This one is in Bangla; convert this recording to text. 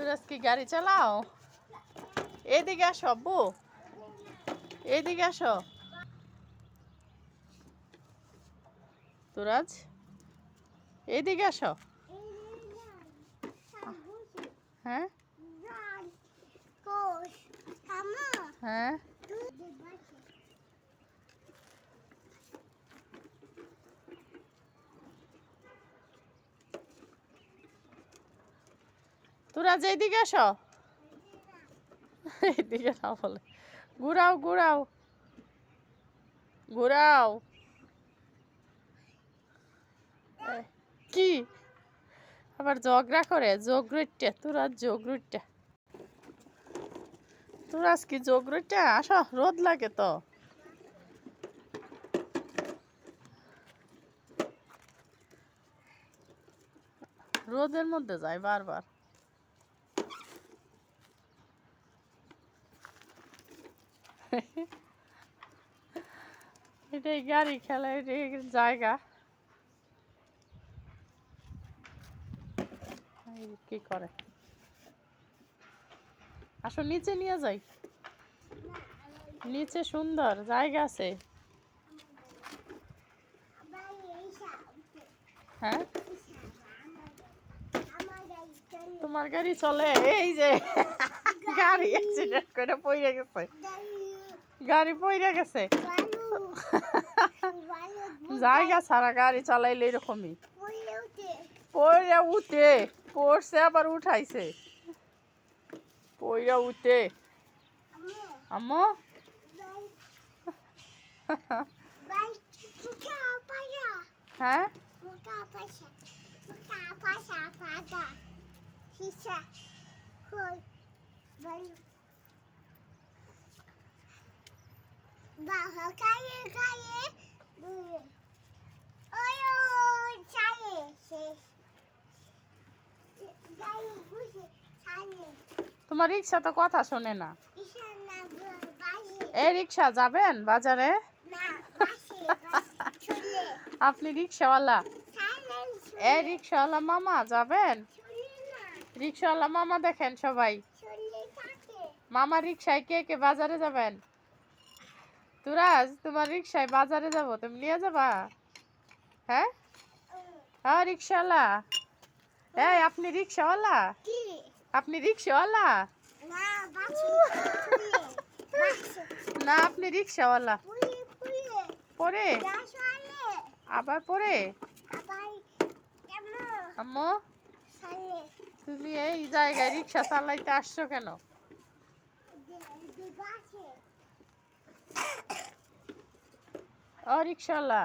তুরাজ কি গাড়ি চালাও? এদিকে আসো আব্বু। এদিকে আসো। তুরাজ এদিকে আসো। হ্যাঁ? হ্যাঁ? তুরাজ এইদিকে আসো। এইদিকে না বলে। ঘুরাও ঘুরাও। ঘুরাও। কি? আবার ঝগড়া করে? যোগরুটটা তুরাজ যোগরুটটা তুরাজ কি যোগরুটটা আসো, রোদ লাগে তো। রোদের মধ্যে যায় বারবার। এটাই গাড়ি খেলা, এটাই জায়গা। কি করে? আসো নিচে নিয়ে যাই। নিচে সুন্দর, জায়গা আছে। হ্যাঁ? তোমার গাড়ি চলে, এই যে, গাড়ি অ্যাক্সিডেন্ট করে পড়ে গেছে। গাড়ি পড়ে গেছে। জায়গা ছাড়া গাড়ি চালাইলে এরকমই। পড়ে উঠে। পড়ছে আবার উঠাইছে। পড়ে উঠে। আম্মু? হ্যাঁ? তোমার রিক্সা তো কথা শোনে না। এ রিক্সা যাবেন বাজারে? আপনি রিক্সাওয়ালা? এ রিক্সাওয়ালা মামা যাবেন? রিক্সাওয়ালা মামা দেখেন সবাই। মামা রিক্সায় কে কে বাজারে যাবেন? তুরাজ তোমার রিক্সায় বাজারে যাব তুমি নিয়ে যাবা? হ্যাঁ? হ্যাঁ রিক্সাওয়ালা এই আপনি রিক্সাওয়ালা. আপনি রিক্সাওয়ালা. না আপনি রিক্সাওয়ালা. পরে আবার পরে আম্মু? তুমি এই জায়গায় রিক্সা চালাইতে আসছো কেন? ও রিক্সাওয়ালা